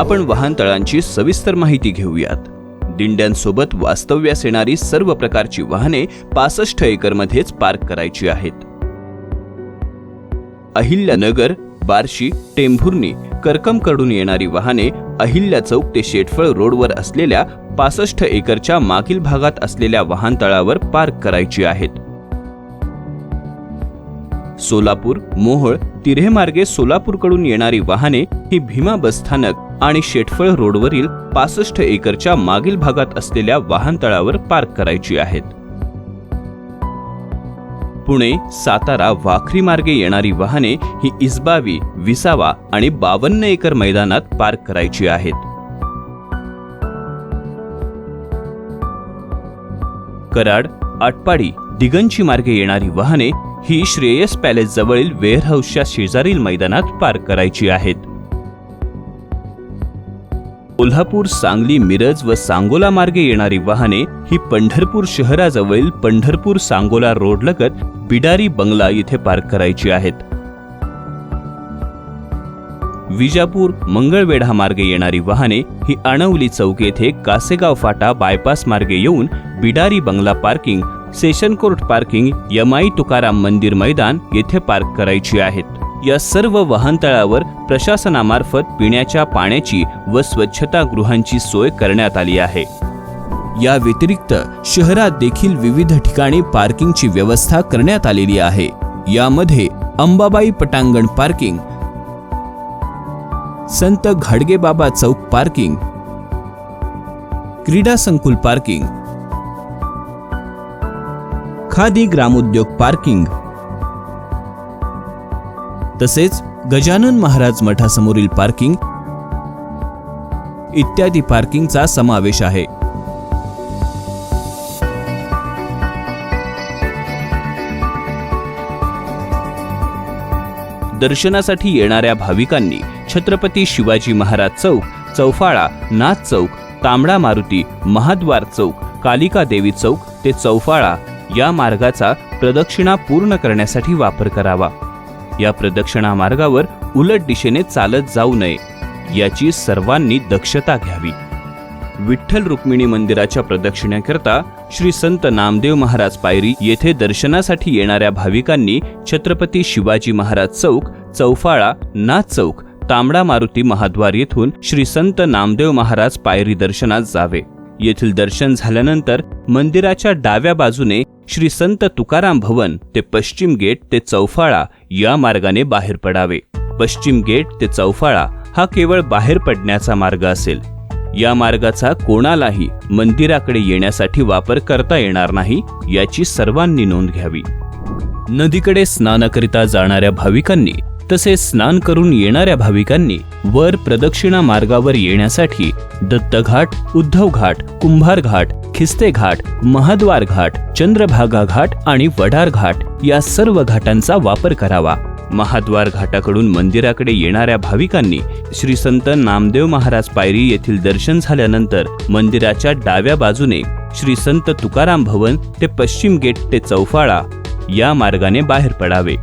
आपण वाहनतळांची सविस्तर माहिती घेऊयात. दिंड्यांसोबत वास्तव्यास येणारी सर्व प्रकारची वाहने पासष्ट एकरमध्येच पार्क करायची आहेत. अहिल्यानगर बार्शी टेंभुर्णी करकमकडून येणारी वाहने अहिल्या चौक ते शेटफळ रोडवर असलेल्या पासष्ट एकरच्या मागील भागात असलेल्या वाहनतळावर पार्क करायची आहेत. सोलापूर मोहोळ तिरेमार्गे मार्गे सोलापूरकडून येणारी वाहने ही भीमा बसस्थानक आणि शेटफळ रोडवरील पासष्ट एकरच्या मागील भागात असलेल्या वाहनतळावर पार्क करायची आहेत. पुणे सातारा वाखरी मार्गे येणारी वाहने ही इस्बावी विसावा आणि बावन्न एकर मैदानात पार्क करायची आहेत. कराड आटपाडी दिगंची मार्गे येणारी वाहने ही श्रेयस पॅलेस जवळील वेअरहाऊसच्या शेजारील मैदानात पार्क करायची आहेत. कोल्हापूर सांगली मिरज व सांगोला मार्गे येणारी वाहने ही पंढरपूर शहराजवळील पंढरपूर सांगोला रोडलगत बिडारी बंगला येथे पार्क करायची आहेत. विजापूर मंगळवेढा मार्गे येणारी वाहने ही आणवली चौक येथे कासेगाव फाटा बायपास मार्गे येऊन बिडारी बंगला parking session court parking Yamai Tukaram मंदिर मैदान येथे पार्क करायची आहेत. या सर्व वाहनतळावर प्रशासनामार्फत पिण्याच्या पाण्याची व स्वच्छता गृहांची सोय करण्यात आली आहे. या व्यतिरिक्त शहरात देखील विविध ठिकाणी पार्किंगची व्यवस्था करण्यात आलेली आहे. यामध्ये अंबाबाई पटांगण पार्किंग संत घाडगेबाबा चौक पार्किंग क्रीडा संकुल पार्किंग खादी ग्रामोद्योग पार्किंग तसेच गजानन महाराज मठासमोरील पार्किंग इत्यादी पार्किंगचा समावेश आहे. दर्शनासाठी येणाऱ्या भाविकांनी छत्रपती शिवाजी महाराज चौक चौफाळा नाथ चौक तांबडा मारुती महाद्वार चौक कालिका देवी चौक ते चौफाळा या मार्गाचा प्रदक्षिणा पूर्ण करण्यासाठी वापर करावा. या प्रदक्षिणा मार्गावर उलट दिशेने चालत जाऊ नये याची सर्वांनी दक्षता घ्यावी. विठ्ठल रुक्मिणी मंदिराच्या प्रदक्षिणेकरता श्री संत नामदेव महाराज पायरी येथे दर्शनासाठी येणाऱ्या भाविकांनी छत्रपती शिवाजी महाराज चौक चौफाळा नाथ चौक तांबडा मारुती महाद्वार येथून श्री संत नामदेव महाराज पायरी दर्शनात जावे. येथील दर्शन झाल्यानंतर मंदिराच्या डाव्या बाजूने श्री संत तुकाराम भवन ते पश्चिम गेट ते चौफाळा या मार्गाने बाहेर पडावे. पश्चिम गेट ते चौफाळा हा केवळ बाहेर पडण्याचा मार्ग असेल. या मार्गाचा कोणालाही मंदिराकडे येण्यासाठी वापर करता येणार नाही याची सर्वांनी नोंद घ्यावी. नदीकडे स्नानाकरिता जाणाऱ्या भाविकांनी तसेच स्नान करून येणाऱ्या भाविकांनी वर प्रदक्षिणा मार्गावर येण्यासाठी दत्तघाट उद्धव घाट कुंभार घाट खिस्ते घाट महाद्वार घाट चंद्रभागा घाट आणि वडार घाट या सर्व घाटांचा वापर करावा. महाद्वार घाटाकडून मंदिराकडे येणाऱ्या भाविकांनी श्री संत नामदेव महाराज पायरी येथील दर्शन झाल्यानंतर मंदिराच्या डाव्या बाजूने श्री संत तुकाराम भवन ते पश्चिम गेट ते चौफाळा या मार्गाने बाहेर पडावे.